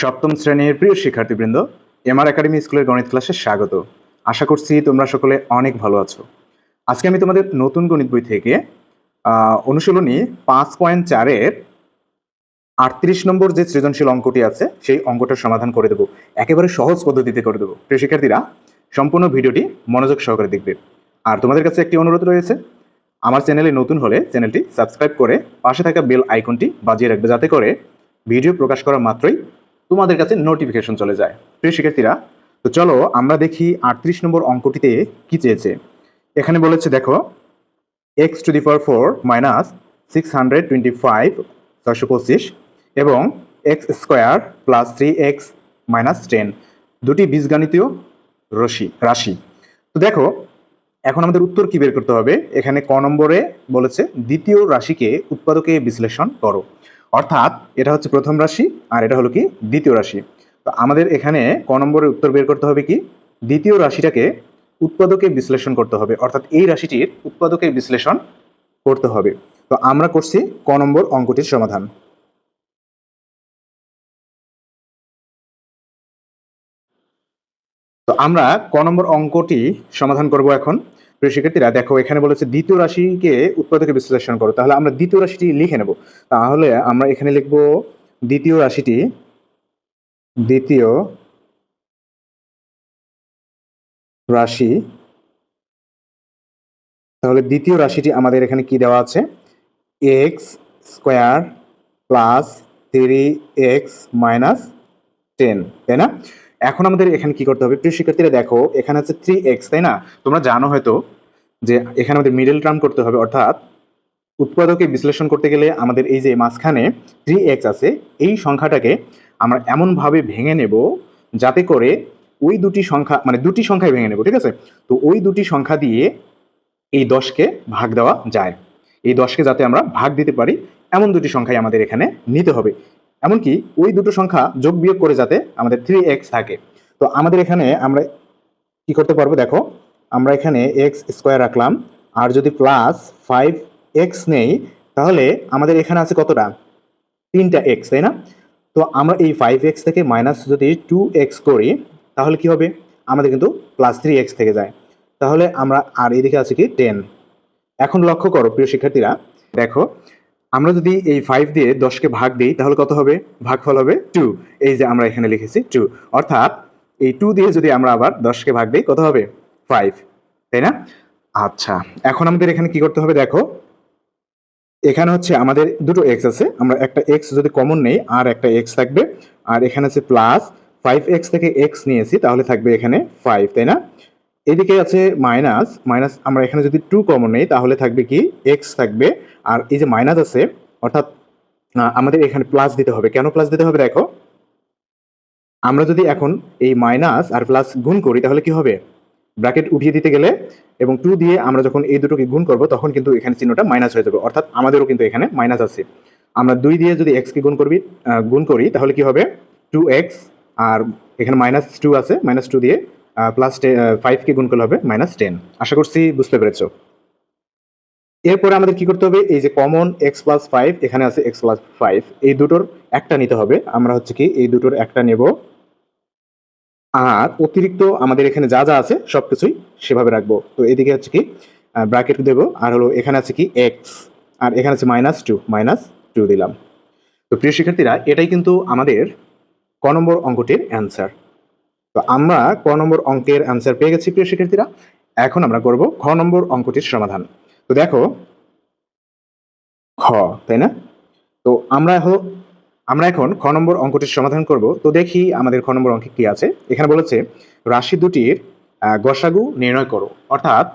সপ্তম শ্রেণির প্রিয় শিক্ষার্থীবৃন্দ এমআর একাডেমি স্কুলের গণিত ক্লাসে স্বাগত। আশা করছি তোমরা সকলে অনেক ভালো আছো। আজকে আমি তোমাদের নতুন গণিত বই থেকে অনুশীলনী পাঁচ পয়েন্ট চারের আটত্রিশ নম্বর যে সৃজনশীল অঙ্কটি আছে, সেই অঙ্কটার সমাধান করে দেবো। একেবারে সহজ পদ্ধতিতে করে দেবো। প্রিয় শিক্ষার্থীরা, সম্পূর্ণ ভিডিওটি মনোযোগ সহকারে দেখবে। আর তোমাদের কাছে একটি অনুরোধ রয়েছে, আমার চ্যানেলে নতুন হলে চ্যানেলটি সাবস্ক্রাইব করে পাশে থাকা বেল আইকনটি বাজিয়ে রাখবে, যাতে করে ভিডিও প্রকাশ করা মাত্রই তোমাদের কাছে নোটিফিকেশন চলে যায়। প্রিয় শিক্ষার্থীরা, তো চলো আমরা দেখি আটত্রিশ নম্বর অঙ্কটিতে কি চেয়েছে। এখানে বলেছে, দেখো X to the power four minus six hundred twenty five ছয়শো পঁচিশ এবং X square plus three X minus ten দুটি বীজগাণিতীয় রশি, রাশি। তো দেখো, এখন আমাদের উত্তর কী বের করতে হবে? এখানে ক নম্বরে বলেছে, দ্বিতীয় রাশিকে উৎপাদকে বিশ্লেষণ করো। অর্থাৎ এটা হচ্ছে প্রথম রাশি আর এটা হলো কি দ্বিতীয় রাশি। তো আমাদের এখানে ক নম্বরে উত্তর বের করতে হবে কি? দ্বিতীয় রাশিটাকে উৎপাদকে বিশ্লেষণ করতে হবে। অর্থাৎ এই রাশিটির উৎপাদকে বিশ্লেষণ করতে হবে। তো আমরা করছি ক নম্বর অঙ্কটির সমাধান। তো আমরা ক নম্বর অঙ্কটি সমাধান করব এখন। প্রিয় শিক্ষার্থীরা, দেখো এখানে বলেছে দ্বিতীয় রাশিকে উৎপাদকে বিশ্লেষণ করো। তাহলে আমরা দ্বিতীয় রাশিটি লিখে নেব। তাহলে আমরা এখানে লিখব দ্বিতীয় রাশিটি, দ্বিতীয় রাশি। তাহলে দ্বিতীয় রাশিটি আমাদের এখানে কি দেওয়া আছে? X square plus three X minus ten তাই না? এখন আমাদের এখানে কি করতে হবে? প্রিয় শিক্ষার্থীরা, দেখো, এখানে আছে থ্রি এক্স তাই না? তোমরা জানো হয়তো যে এখানে আমাদের মিডল টার্ম করতে হবে, অর্থাৎ উৎপাদকে বিশ্লেষণ করতে গেলে আমাদের এই যে মাঝখানে থ্রি এক্স আছে, এই সংখ্যাটাকে আমরা এমনভাবে ভেঙে নেব যাতে করে ওই দুটি সংখ্যা মানে দুটি সংখ্যায় ভেঙে নেব, ঠিক আছে? তো ওই দুটি সংখ্যা দিয়ে এই দশকে ভাগ দেওয়া যায়। এই দশকে যাতে আমরা ভাগ দিতে পারি, এমন দুটি সংখ্যাই আমাদের এখানে নিতে হবে। এমনকি ওই দুটো সংখ্যা যোগ বিয়োগ করে যাতে আমাদের থ্রি এক্স থাকে। তো আমাদের এখানে আমরা কি করতে পারব? দেখো, আমরা এখানে এক্স স্কোয়ার রাখলাম। আর যদি প্লাস ফাইভ এক্স নেই, তাহলে আমাদের এখানে আছে কতটা? তিনটা এক্স তাই না? তো আমরা এই ফাইভ এক্স থেকে মাইনাস যদি টু এক্স করি, তাহলে কি হবে? আমাদের কিন্তু প্লাস থ্রি এক্স থেকে যায়। তাহলে আমরা আর এদিকে আছে কি? টেন এখন লক্ষ্য করো, প্রিয় শিক্ষার্থীরা। দেখো আমরা যদি এই ফাইভ দিয়ে দশকে ভাগ দিই, তাহলে কত হবে? ভাগফল হবে টু এই যে আমরা এখানে লিখেছি টু অর্থাৎ এই টু দিয়ে যদি আমরা আবার দশকে ভাগ দিই, কত হবে? ফাইভ তাই না? আচ্ছা এখন আমাদের এখানে কি করতে হবে? দেখো, এখানে হচ্ছে আমাদের দুটো এক্স আছে। আমরা একটা এক্স যদি কমন নেই, আর একটা এক্স থাকবে। আর এখানে আছে প্লাস ফাইভ এক্স থেকে এক্স নিয়েছি, তাহলে থাকবে এখানে ফাইভ তাই না? এদিকে আছে মাইনাস মাইনাস আমরা এখানে যদি টু কমন নেই, তাহলে থাকবে কি? এক্স থাকবে। আর এই যে মাইনাস আছে, অর্থাৎ আমাদের এখানে প্লাস দিতে হবে। কেন প্লাস দিতে হবে দেখো? আমরা যদি এখন এই মাইনাস আর প্লাস গুণ করি, তাহলে কি হবে? ব্র্যাকেট উঠিয়ে দিতে গেলে এবং টু দিয়ে আমরা যখন এই দুটোকে গুণ করব, তখন কিন্তু এখানে চিহ্নটা মাইনাস হয়ে যাবে। অর্থাৎ আমাদেরও কিন্তু এখানে মাইনাস আছে। আমরা দুই দিয়ে যদি এক্সকে গুণ করবি গুণ করি, তাহলে কি হবে? টু এক্স আর এখানে মাইনাস টু আছে মাইনাস টু দিয়ে প্লাস ফাইভকে গুণ করলে হবে মাইনাস টেন আশা করছি বুঝতে পেরেছ। এরপরে আমাদের কি করতে হবে? এই যে কমন এক্স প্লাস ফাইভ এখানে আছে এক্স প্লাস ফাইভ এই দুটোর একটা নিতে হবে। আমরা হচ্ছে কি, এই দুটোর একটা নেব। আর অতিরিক্ত আমাদের এখানে যা যা আছে সব কিছুই সেভাবে রাখব। তো এদিকে হচ্ছে কি ব্র্যাকেট দেবো। আর হলো এখানে আছে কি এক্স আর এখানে আছে মাইনাস টু মাইনাস টু দিলাম। তো প্রিয় শিক্ষার্থীরা, এটাই কিন্তু আমাদের ক নম্বর অঙ্কটির অ্যান্সার তো আমরা ক নম্বর অঙ্কের অ্যান্সার পেয়ে গেছি প্রিয় শিক্ষার্থীরা। এখন আমরা করব খ নম্বর অঙ্কটির সমাধান। তো দেখো, খ, তাই না? তো আমরা আমরা এখন খ নম্বর অঙ্কটির সমাধান করব। তো দেখি আমাদের খ নম্বর অঙ্কে কি আছে। এখানে বলেছে, রাশি দুটির গসাগু নির্ণয় করো। অর্থাৎ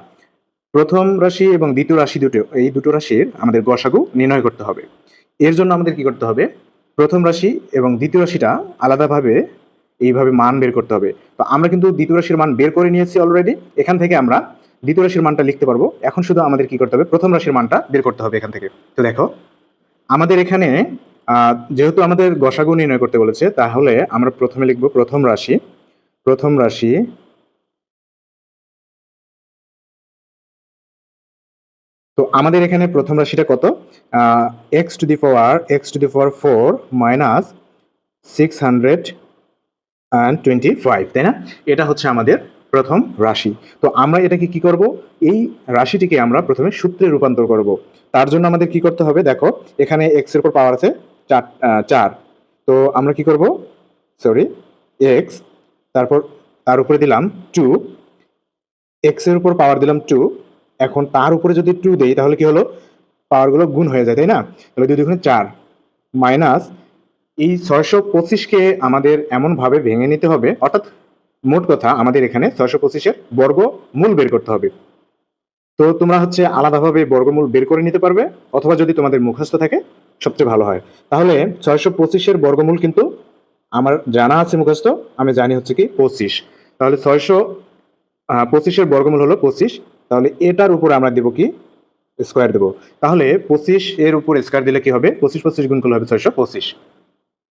প্রথম রাশি এবং দ্বিতীয় রাশি দুটো, এই দুটো রাশির আমাদের গসাগু নির্ণয় করতে হবে। এর জন্য আমাদের কি করতে হবে? প্রথম রাশি এবং দ্বিতীয় রাশিটা আলাদাভাবে এইভাবে মান বের করতে হবে। তো আমরা কিন্তু দ্বিতীয় রাশির মান বের করে নিয়েছি অলরেডি এখান থেকে আমরা দ্বিতীয় রাশির মানটা লিখতে পারব। এখন শুধু আমাদের কি করতে হবে? প্রথম রাশির মানটা বের করতে হবে এখান থেকে। তো দেখো, আমাদের এখানে যেহেতু আমাদের গসাগু নির্ণয় করতে বলেছে, তাহলে আমরা প্রথমে লিখব প্রথম রাশি প্রথম রাশি, তো আমাদের এখানে প্রথম রাশিটা কত? X to the power X to the power four minus six hundred twenty five তাই না? এটা হচ্ছে আমাদের প্রথম রাশি। তো আমরা এটাকে কি করব? এই রাশিটিকে আমরা প্রথমে সূত্রে রূপান্তর করব। তার জন্য আমাদের কি করতে হবে? দেখো, এখানে এক্সের উপর পাওয়ার আছে চার চার। তো আমরা কি করব? সরি এক্স তারপর তার উপরে দিলাম টু এক্সের উপর পাওয়ার দিলাম টু এখন তার উপরে যদি টু দেই, তাহলে কি হলো? পাওয়ারগুলো গুণ হয়ে যায়, তাই না? তাহলে দুই দুগুণে চার। মাইনাস এই ছয়শো পঁচিশকে আমাদের এমনভাবে ভেঙে নিতে হবে, অর্থাৎ মোট কথা আমাদের এখানে ছয়শো পঁচিশের বর্গ মূল বের করতে হবে। তো তোমরা হচ্ছে আলাদাভাবে বর্গমূল বের করে নিতে পারবে, অথবা যদি তোমাদের মুখস্থ থাকে, সবচেয়ে ভালো হয়। তাহলে ছয়শো পঁচিশের বর্গমূল কিন্তু আমার জানা আছে মুখস্থ, আমি জানি হচ্ছে কি পঁচিশ। তাহলে ছয়শো পঁচিশের বর্গমূল হলো পঁচিশ, তাহলে এটার উপর আমরা দেবো কি? স্কোয়ার দেবো। তাহলে পঁচিশ এর উপর স্কোয়ার দিলে কি হবে? পঁচিশ পঁচিশ গুণ করলে হবে ছয়শো পঁচিশ।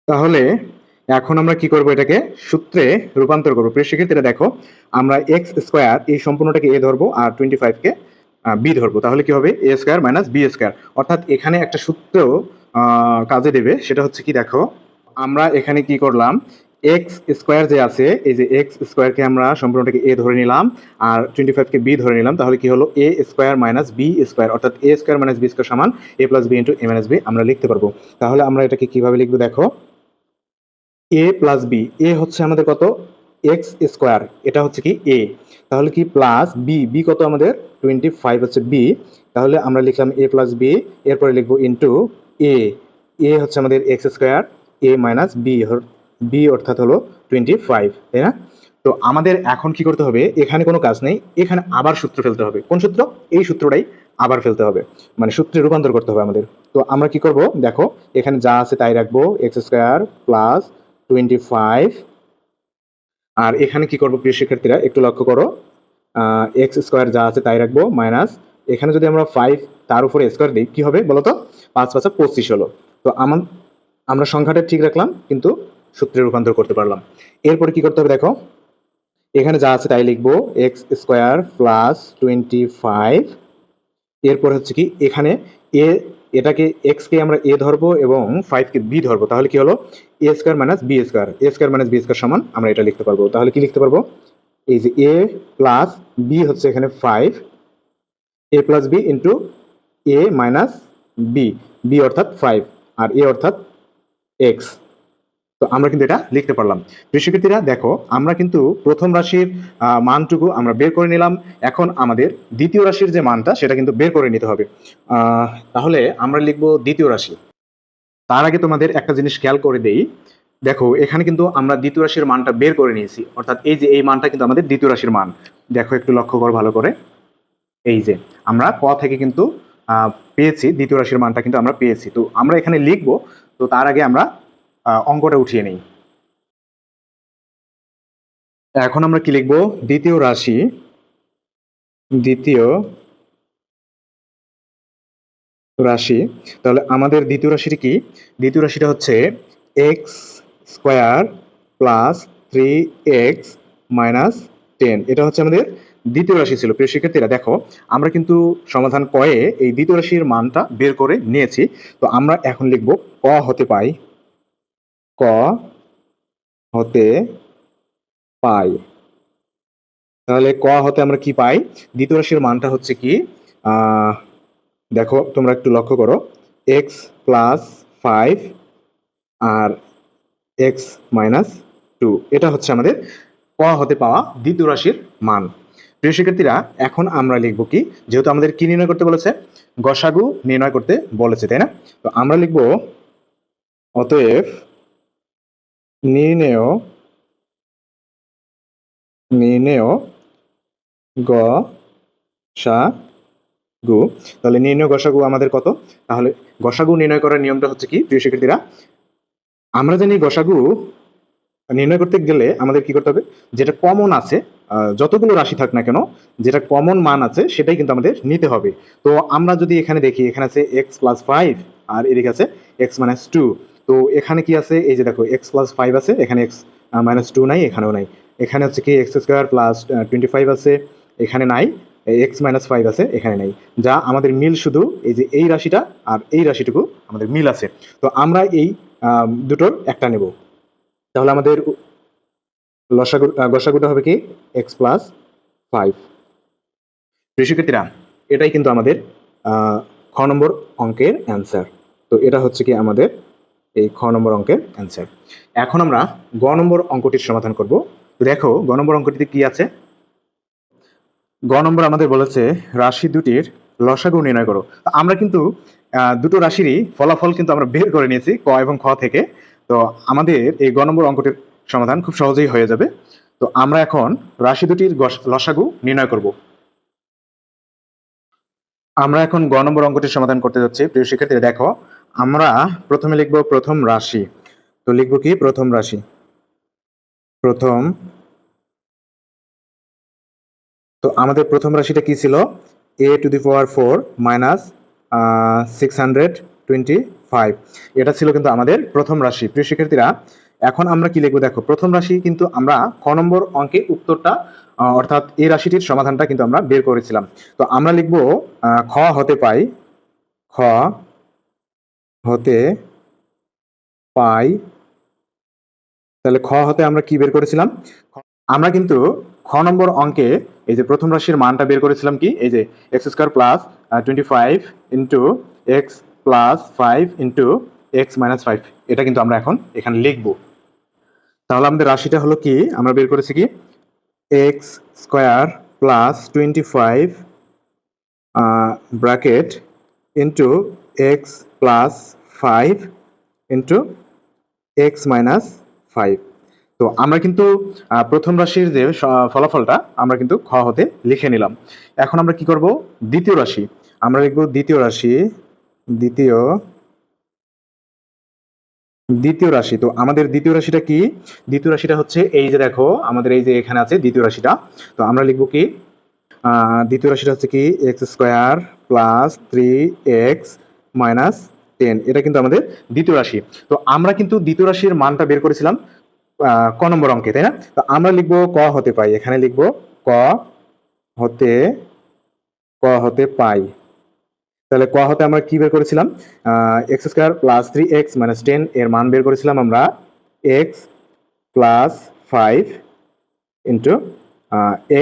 তাহলে এখন আমরা কি করব এটাকে সূত্রে রূপান্তর করব। প্রিয় শিক্ষার্থীরা, দেখো, আমরা এক্স স্কোয়ার এই সম্পূর্ণটাকে এ ধরবো আর টোয়েন্টি ফাইভকে বি ধরবো। তাহলে কি হবে? A square minus B square অর্থাৎ এখানে একটা সূত্র কাজে দেবে। সেটা হচ্ছে কি, দেখো, আমরা এখানে কি করলাম? এক্স স্কোয়ার যে আছে, এই যে এক্স স্কোয়ারকে আমরা সম্পূর্ণটাকে এ ধরে নিলাম আর টোয়েন্টি ফাইভকে বি ধরে নিলাম, তাহলে কি হলো? A square minus B square অর্থাৎ A square minus B square সমান A plus B into A minus B আমরা লিখতে পারব। তাহলে আমরা এটাকে কীভাবে লিখব, দেখো এ প্লাস বি এ হচ্ছে আমাদের কত? এক্স স্কোয়ার এটা হচ্ছে কি? এ তাহলে কি প্লাস বি বি কত আমাদের? টোয়েন্টি ফাইভ হচ্ছে বি তাহলে আমরা লিখলাম এ প্লাস বি এরপরে লিখব ইন্টু এ এ হচ্ছে আমাদের X square A minus B B অর্থাৎ হলো টোয়েন্টি ফাইভ তাই না? তো আমাদের এখন কি করতে হবে? এখানে কোনো কাজ নেই। এখানে আবার সূত্র ফেলতে হবে। কোন সূত্র? এই সূত্রটাই আবার ফেলতে হবে। মানে সূত্রে রূপান্তর করতে হবে আমাদের। তো আমরা কি করব? দেখো, এখানে যা আছে তাই রাখব। X square plus twenty five আর এখানে কি করব, প্রিয় শিক্ষার্থীরা, একটু লক্ষ্য করো। এক্স স্কোয়ার যা আছে তাই রাখব মাইনাস এখানে যদি আমরা ফাইভ তার উপরে স্কোয়ার দিই, কি হবে বলো তো পাঁচ পাঁচা পঁচিশ হলো। তো আমার আমরা সংখ্যাটা ঠিক রাখলাম, কিন্তু সূত্রে রূপান্তর করতে পারলাম। এরপরে কি করতে হবে দেখো? এখানে যা আছে তাই লিখব X square plus twenty five এরপর হচ্ছে কি, এখানে এ এটাকে এক্সকে আমরা এ ধরবো এবং ফাইভকে বি ধরবো। তাহলে কি হলো? A square minus B square A square minus B square সমান আমরা এটা লিখতে পারব। তাহলে কি লিখতে পারব? এই যে এ প্লাস বি হচ্ছে এখানে five A plus B into A minus B B অর্থাৎ ফাইভ আর এ অর্থাৎ এক্স তো আমরা কিন্তু এটা লিখতে পারলাম। শিক্ষার্থীরা দেখো, আমরা কিন্তু প্রথম রাশির মানটুকু আমরা বের করে নিলাম। এখন আমাদের দ্বিতীয় রাশির যে মানটা, সেটা কিন্তু বের করে নিতে হবে। তাহলে আমরা লিখব দ্বিতীয় রাশি। তার আগে তোমাদের একটা জিনিস খেয়াল করে দেই। দেখো, এখানে কিন্তু আমরা দ্বিতীয় রাশির মানটা বের করে নিয়েছি। অর্থাৎ এই যে, এই মানটা কিন্তু আমাদের দ্বিতীয় রাশির মান। দেখো, একটু লক্ষ্য করো ভালো করে। এই যে, আমরা ক থেকে কিন্তু পেয়েছি, দ্বিতীয় রাশির মানটা কিন্তু আমরা পেয়েছি। তো আমরা এখানে লিখব। তো তার আগে আমরা অঙ্কটা উঠিয়ে নিই। এখন আমরা কি লিখব? দ্বিতীয় রাশি দ্বিতীয় রাশি। তাহলে আমাদের দ্বিতীয় রাশিটি কি? দ্বিতীয় রাশিটা হচ্ছে X square plus three X minus ten এটা হচ্ছে আমাদের দ্বিতীয় রাশি ছিল। প্রিয় শিক্ষার্থীরা, দেখো, আমরা কিন্তু সমাধান কয়ে এই দ্বিতীয় রাশির মানটা বের করে নিয়েছি। তো আমরা এখন লিখব ক হতে পাই। ক হতে পাই। তাহলে ক হতে আমরা কি পাই? দ্বিতীয় রাশির মানটা হচ্ছে কি? দেখো, তোমরা একটু লক্ষ্য করো। এক্স প্লাস ফাইভ আর এক্স মাইনাস টু এটা হচ্ছে আমাদের ক হতে পাওয়া দ্বিতীয় রাশির মান। প্রিয় শিক্ষার্থীরা, এখন আমরা লিখব কি? যেহেতু আমাদের কি নির্ণয় করতে বলেছে? গসাগু নির্ণয় করতে বলেছে, তাই না? তো আমরা লিখব, অতএব নির্ণেয় নির্ণেয়, গ, সা, গু। তাহলে নির্ণয় গসাগু আমাদের কত? তাহলে গসাগু নির্ণয় করার নিয়মটা হচ্ছে কি, প্রিয় শিক্ষার্থীরা? আমরা জানি গসাগু নির্ণয় করতে গেলে আমাদের কি করতে হবে? যেটা কমন আছে যতগুলো রাশি থাক না কেন, যেটা কমন মান আছে, সেটাই কিন্তু আমাদের নিতে হবে। তো আমরা যদি এখানে দেখি, এখানে আছে এক্স প্লাস ফাইভ আর এদিকে আছে এক্স মাইনাস টু তো এখানে কি আছে? এই যে দেখো এক্স প্লাস ফাইভ আছে, এখানে এক্স মাইনাস টু নাই, এখানেও নাই। এখানে হচ্ছে কি X square plus twenty five আছে, এখানে নাই এক্স মাইনাস ফাইভ আছে, এখানে নাই। যা আমাদের মিল শুধু এই যে এই রাশিটা আর এই রাশিটুকু আমাদের মিল আছে। তো আমরা এই দুটোর একটা নেব। তাহলে আমাদের লসাগু গসাগুটা হবে কি? এক্স প্লাস ফাইভ শিক্ষার্থীরা এটাই কিন্তু আমাদের খ নম্বর অঙ্কের অ্যান্সার তো এটা হচ্ছে কি আমাদের এই খ নম্বর অঙ্কের অ্যান্সার এখন আমরা গ নম্বর অঙ্কটির সমাধান করব। দেখো, গ নম্বর অঙ্কটিতে কি আছে? গ নম্বর আমাদের বলেছে, রাশি দুটির লসাগু নির্ণয় করো। আমরা কিন্তু দুটো রাশিরই ফলাফল কিন্তু আমরা বের করে নিয়েছি, ক এবং খ থেকে। তো আমাদের এই গ নম্বর অঙ্কটির সমাধান খুব সহজেই হয়ে যাবে। তো আমরা এখন রাশি দুটির লসাগু নির্ণয় করব। আমরা এখন গ নম্বর অঙ্কটির সমাধান করতে যাচ্ছি। প্রিয় শিক্ষার্থীরা, দেখো আমরা প্রথমে লিখব প্রথম রাশি। তো লিখব কি? প্রথম রাশি। প্রথম। তো আমাদের প্রথম রাশিটা কি ছিল? A to the power four minus six hundred twenty five এটা ছিল কিন্তু আমাদের প্রথম রাশি। প্রিয় শিক্ষার্থীরা, এখন আমরা কি লিখব? দেখো, প্রথম রাশি কিন্তু আমরা ক নম্বর অঙ্কে উত্তরটা অর্থাৎ এই রাশিটির সমাধানটা কিন্তু আমরা বের করেছিলাম। তো আমরা লিখব খ হতে পাই, খ হতে পাই। তাহলে খ হতে আমরা কি বের করেছিলাম? আমরা কিন্তু খ নম্বর অঙ্কে এই যে প্রথম রাশির মানটা বের করেছিলাম কি? এই যে X square plus twenty five into X plus five into X minus five এটা কিন্তু আমরা এখন এখানে লিখব। তাহলে আমাদের রাশিটা হলো কি? আমরা বের করেছি কি? X square plus twenty five bracket into X plus five into X minus five তো আমরা কিন্তু প্রথম রাশির যে ফলাফলটা আমরা কিন্তু খ হতে লিখে নিলাম। এখন আমরা কি করব? দ্বিতীয় রাশি। আমরা লিখব দ্বিতীয় রাশি, দ্বিতীয় দ্বিতীয় রাশি। তো আমাদের দ্বিতীয় রাশিটা কি? দ্বিতীয় রাশিটা হচ্ছে এই যে দেখো, আমাদের এই যে এখানে আছে দ্বিতীয় রাশিটা। তো আমরা লিখব কি? দ্বিতীয় রাশিটা হচ্ছে কি? X square plus three X minus ten, এটা কিন্তু আমাদের দ্বিতীয় রাশি। তো আমরা কিন্তু দ্বিতীয় রাশির মানটা বের করেছিলাম ক নম্বর অঙ্কে, তাই না? তো আমরা লিখব ক হতে পাই, এখানে লিখব ক হতে ক হতে পাই। তাহলে ক হতে আমরা কি বের করেছিলাম? X square plus three X minus ten এর মান বের করেছিলাম আমরা X plus five into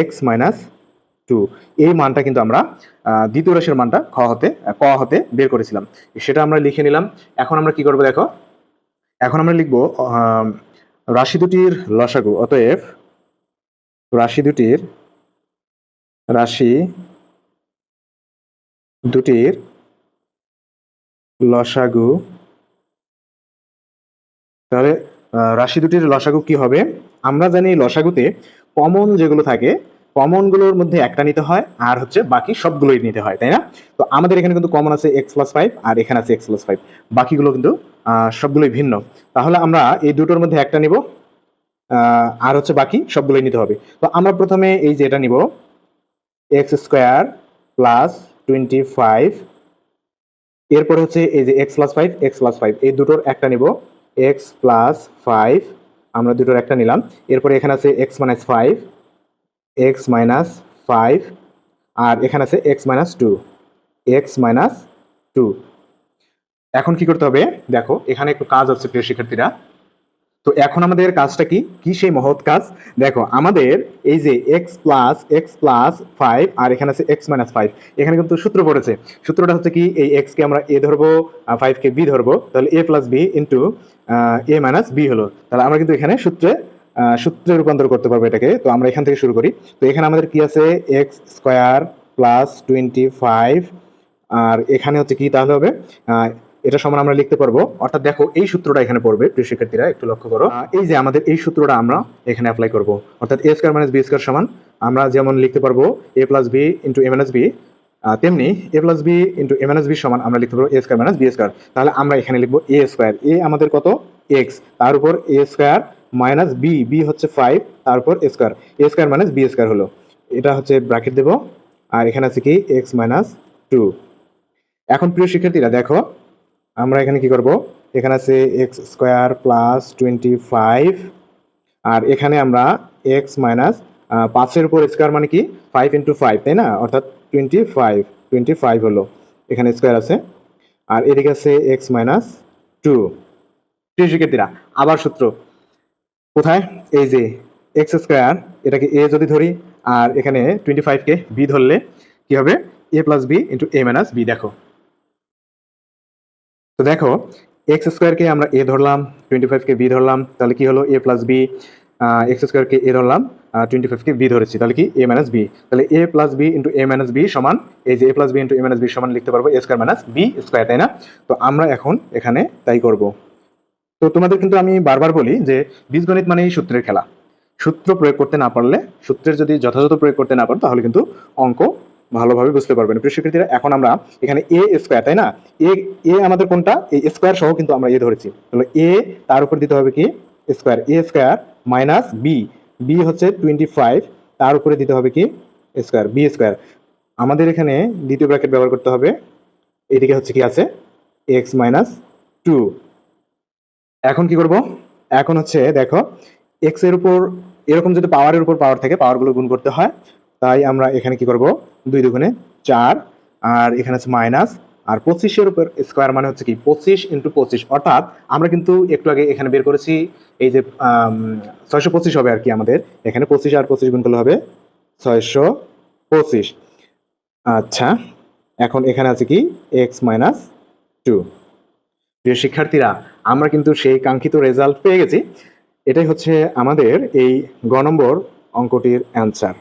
X minus two এই মানটা কিন্তু আমরা দ্বিতীয় রাশির মানটা খ হতে, ক হতে বের করেছিলাম। সেটা আমরা লিখে নিলাম। এখন আমরা কি করব দেখো? এখন আমরা লিখব রাশি দুটির লসাগু। অতএব রাশি দুটির রাশি দুটির লসাগু। তাহলে রাশি দুটির লসাগু কি হবে? আমরা জানি লসাগুতে কমন যেগুলো থাকে কমনগুলোর মধ্যে একটা নিতে হয়, আর হচ্ছে বাকি সবগুলোই নিতে হয়, তাই না? তো আমাদের এখানে কিন্তু কমন আছে এক্স প্লাস ফাইভ আর এখানে আছে এক্স প্লাস ফাইভ বাকিগুলো কিন্তু সবগুলোই ভিন্ন। তাহলে আমরা এই দুটোর মধ্যে একটা নিব আর হচ্ছে বাকি সবগুলোই নিতে হবে। তো আমরা প্রথমে এই যে এটা নিব X square plus twenty five এরপরে হচ্ছে এই যে X plus five X plus five এই দুটোর একটা নিব এক্স প্লাস ফাইভ আমরা দুটোর একটা নিলাম। এরপরে এখানে আছে X minus five X minus five আর এখানে আছে X minus two X minus two এখন কি করতে হবে? দেখো, এখানে একটু কাজ আছে প্রিয় শিক্ষার্থীরা। তো এখন আমাদের কাজটা কি? কি সেই মহৎ কাজ? দেখো, আমাদের এই যে X plus X plus five আর এখানে আছে এক্স মাইনাস ফাইভ এখানে কিন্তু সূত্র পড়েছে। সূত্রটা হচ্ছে কি? এই এক্স কে আমরা এ ধরবো ফাইভ কে বি ধরবো। তাহলে A plus B into A minus B হলো। তাহলে আমরা কিন্তু এখানে সূত্রে সূত্রে রূপান্তর করতে পারব এটাকে। তো আমরা এখান থেকে শুরু করি। তো এখানে আমাদের কি আছে? X square plus twenty five আর এখানে হচ্ছে কি তাহলে হবে? এটা সমান আমরা লিখতে পারব। অর্থাৎ দেখো, এই সূত্রটা এখানে পড়বে, প্রিয় শিক্ষার্থীরা, একটু লক্ষ্য করো। এই যে আমাদের এই সূত্রটা আমরা এখানে অ্যাপ্লাই করব। অর্থাৎ A square minus B square সমান আমরা যেমন লিখতে পারব A plus B into A minus B তেমনি A plus B into A minus B সমান আমরা লিখতে পারব A square minus B square তাহলে আমরা এখানে লিখব এ স্কোয়ার এ আমাদের কত? এক্স তার উপর A square minus B B হচ্ছে ফাইভ তার উপর A square A square minus B square হলো। এটা হচ্ছে ব্র্যাকেট দেবো, আর এখানে আছে কি? এক্স মাইনাস টু এখন প্রিয় শিক্ষার্থীরা, দেখো, আমরা এখানে কি করব? এখানে আছে X square plus twenty five আর এখানে আমরা এক্স মাইনাস পাঁচের উপর স্কোয়ার মানে কি? ফাইভ ইন্টু ফাইভ তাই না? অর্থাৎ টোয়েন্টি ফাইভ টোয়েন্টি ফাইভ হলো। এখানে স্কোয়ার আছে। আর এদিকে আছে এক্স মাইনাস টু শিক্ষার্থীরা, আবার সূত্র। কোথায়? এই যে এক্স স্কোয়ার এটাকে এ যদি ধরি, আর এখানে টোয়েন্টি ফাইভকে বি ধরলে কি হবে? A plus B into A minus B দেখো। তো দেখো এক্স স্কোয়ারকে আমরা এ ধরলাম টোয়েন্টি ফাইভকে বি ধরলাম, তাহলে কি হলো? এ প্লাস বি এক্স স্কোয়ারকে এ ধরলাম টোয়েন্টি ফাইভকে বি ধরেছি, তাহলে কি? এ মাইনাস বি তাহলে A plus B into A minus B সমান, এই যে A plus B into A minus B সমান লিখতে পারব A square minus B square তাই না? তো আমরা এখন এখানে তাই করব। তো তোমাদের কিন্তু আমি বারবার বলি যে বীজগণিত মানে এই সূত্রের খেলা। সূত্র প্রয়োগ করতে না পারলে, সূত্রের যদি যথাযথ প্রয়োগ করতে না পারো, তাহলে কিন্তু অঙ্ক ভালোভাবে বুঝতে পারবেন প্রিয় শিক্ষার্থীরা, এখন আমরা এখানে এ স্কোয়ার, তাই না? এ এ আমাদের কোনটা? এই স্কোয়ার সহ কিন্তু আমরা এ ধরেছি। তাহলে এ তার উপর দিতে হবে কি? Square. A square minus B. B হচ্ছে টোয়েন্টি ফাইভ তার উপরে দিতে হবে কি? স্কোয়ার। B square. আমাদের এখানে দ্বিতীয় ব্র্যাকেট ব্যবহার করতে হবে। এদিকে হচ্ছে কি আছে? X minus two. এখন কি করব? এখন হচ্ছে দেখো এক্সের উপর, এরকম যদি পাওয়ারের উপর পাওয়ার থাকে পাওয়ারগুলো গুণ করতে হয়, তাই আমরা এখানে কি করব? দুই দুগুণে চার, আর এখানে আছে মাইনাস আর পঁচিশের উপর স্কোয়ার মানে হচ্ছে কি? পঁচিশ ইন্টু পঁচিশ। অর্থাৎ আমরা কিন্তু একটু আগে এখানে বের করেছি, এই যে ছয়শো পঁচিশ হবে আর কি আমাদের। এখানে পঁচিশ আর পঁচিশ গুণ করলে হবে ছয়শো পঁচিশ। আচ্ছা এখন এখানে আছে কি? এক্স মাইনাস টু প্রিয় শিক্ষার্থীরা আমরা কিন্তু সেই কাঙ্ক্ষিত রেজাল্ট পেয়ে গেছি। এটাই হচ্ছে আমাদের এই গ নম্বর অঙ্কটির অ্যান্সার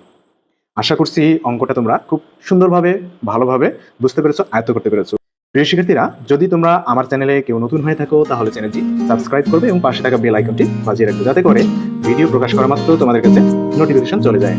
আশা করছি অঙ্কটা তোমরা খুব সুন্দরভাবে, ভালোভাবে বুঝতে পেরেছ, আয়ত্ত করতে পেরেছ। প্রিয় শিক্ষার্থীরা, যদি তোমরা আমার চ্যানেলে কেউ নতুন হয়ে থাকো, তাহলে চ্যানেলটি সাবস্ক্রাইব করবে এবং পাশে থাকা বেল আইকনটি বাজিয়ে রাখবে, যাতে করে ভিডিও প্রকাশ করা মাত্র তোমাদের কাছে নোটিফিকেশন চলে যায়।